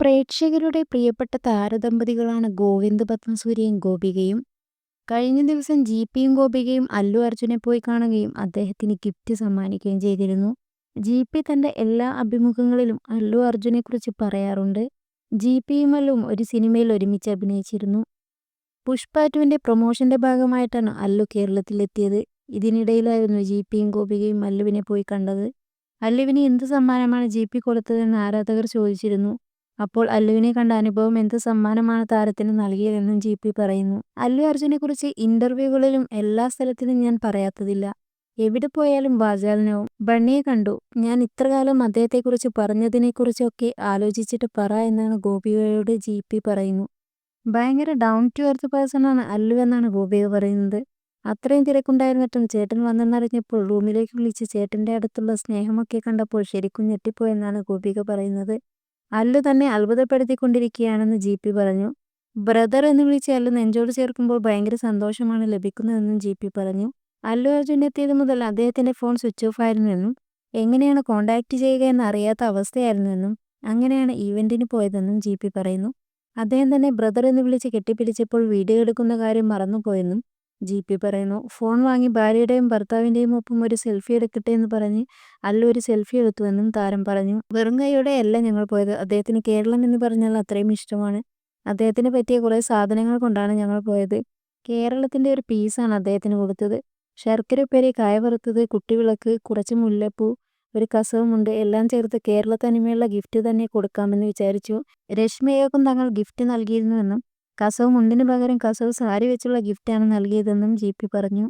പ്രേക്ഷകരുടെ പ്രിയപ്പെട്ട താരദമ്പതികളാണ് ഗോവിന്ദ് പത്മസൂര്യയും ഗോപികയും. കഴിഞ്ഞ ദിവസം ജി പിയും ഗോപികയും അല്ലു അർജുനെ പോയി കാണുകയും അദ്ദേഹത്തിന് ഗിഫ്റ്റ് സമ്മാനിക്കുകയും ചെയ്തിരുന്നു. ജി പി തന്റെ എല്ലാ അഭിമുഖങ്ങളിലും അല്ലു അർജുനെക്കുറിച്ച് പറയാറുണ്ട്. ജി പിയും അല്ലുവും ഒരു സിനിമയിൽ ഒരുമിച്ച് അഭിനയിച്ചിരുന്നു. പുഷ്പ ടുവിന്റെ പ്രൊമോഷന്റെ ഭാഗമായിട്ടാണ് അല്ലു കേരളത്തിലെത്തിയത്. ഇതിനിടയിലായിരുന്നു ജി പിയും ഗോപികയും അല്ലുവിനെ പോയി കണ്ടത്. അല്ലുവിന് എന്ത് സമ്മാനമാണ് ജി പി കൊടുത്തതെന്ന് ആരാധകർ ചോദിച്ചിരുന്നു. അപ്പോൾ അല്ലുവിനെ കണ്ട അനുഭവം എന്ത് സമ്മാനമാണ് താരത്തിന് നൽകിയതെന്നും ജി പി പറയുന്നു. അല്ലു അർജുനെക്കുറിച്ച് ഇന്റർവ്യൂകളിലും എല്ലാ സ്ഥലത്തിലും ഞാൻ പറയാത്തതില്ല. എവിടെ പോയാലും വാചാലനവും ബണ്ണിയെ കണ്ടു. ഞാൻ ഇത്രകാലം അദ്ദേഹത്തെക്കുറിച്ച് പറഞ്ഞതിനെക്കുറിച്ചൊക്കെ ആലോചിച്ചിട്ട് പറ എന്നാണ് ഗോപികയോട് ജിപി പറയുന്നു. ഭയങ്കര ഡൗൺ ടു എർത്ത് പേഴ്സണാണ് അല്ലു എന്നാണ് ഗോപിക പറയുന്നത്. അത്രയും തിരക്കുണ്ടായിരുന്നിട്ടും ചേട്ടൻ വന്നെന്നറിഞ്ഞപ്പോൾ റൂമിലേക്ക് വിളിച്ച് ചേട്ടന്റെ അടുത്തുള്ള സ്നേഹമൊക്കെ കണ്ടപ്പോൾ ശരിക്കും ഞെട്ടിപ്പോയെന്നാണ് ഗോപിക പറയുന്നത്. അല്ലു തന്നെ അത്ഭുതപ്പെടുത്തിക്കൊണ്ടിരിക്കുകയാണെന്ന് ജി പി പറഞ്ഞു. ബ്രദർ എന്ന് വിളിച്ച് അല്ലു നെഞ്ചോട് ചേർക്കുമ്പോൾ ഭയങ്കര സന്തോഷമാണ് ലഭിക്കുന്നതെന്നും ജി പി പറഞ്ഞു. അല്ലു അർജുൻ എത്തിയത് മുതൽ അദ്ദേഹത്തിന്റെ ഫോൺ സ്വിച്ച് ഓഫ് ആയിരുന്നുവെന്നും എങ്ങനെയാണ് കോണ്ടാക്ട് ചെയ്യുക എന്ന് അറിയാത്ത അവസ്ഥയായിരുന്നുവെന്നും അങ്ങനെയാണ് ഈവെന്റിന് പോയതെന്നും ജി പി പറയുന്നു. അദ്ദേഹം തന്നെ ബ്രദർ എന്ന് വിളിച്ച് കെട്ടിപ്പിടിച്ചപ്പോൾ വീഡിയോ എടുക്കുന്ന കാര്യം മറന്നുപോയെന്നും ജിപി പറയുന്നു. ഫോൺ വാങ്ങി ഭാര്യയുടെയും ഭർത്താവിന്റെയും ഒപ്പം ഒരു സെൽഫി എടുക്കട്ടെ എന്ന് പറഞ്ഞ് അല്ലു ഒരു സെൽഫി എടുത്തുവെന്നും താരം പറഞ്ഞു. വെറും കൈയോടെ അല്ല ഞങ്ങൾ പോയത്. അദ്ദേഹത്തിന് കേരളം എന്ന് പറഞ്ഞാൽ അത്രയും ഇഷ്ടമാണ്. അദ്ദേഹത്തിന് പറ്റിയ കുറേ സാധനങ്ങൾ കൊണ്ടാണ് ഞങ്ങൾ പോയത്. കേരളത്തിന്റെ ഒരു പീസാണ് അദ്ദേഹത്തിന് കൊടുത്തത്. ശർക്കര ഉപ്പേരി കായ വറുത്തത്, കുട്ടിവിളക്ക്, കുറച്ച് മുല്ലപ്പൂ, ഒരു കസവുമുണ്ട് എല്ലാം ചേർത്ത് കേരളത്തനിമയുള്ള ഗിഫ്റ്റ് തന്നെ കൊടുക്കാമെന്ന് വിചാരിച്ചു. രശ്മിയക്കും തങ്ങൾ ഗിഫ്റ്റ് നൽകിയിരുന്നുവെന്നും കസവ് മുണ്ടിന് പകരം കസവ് സാരി വെച്ചുള്ള ഗിഫ്റ്റാണ് നൽകിയതെന്നും ജിപി പറഞ്ഞു.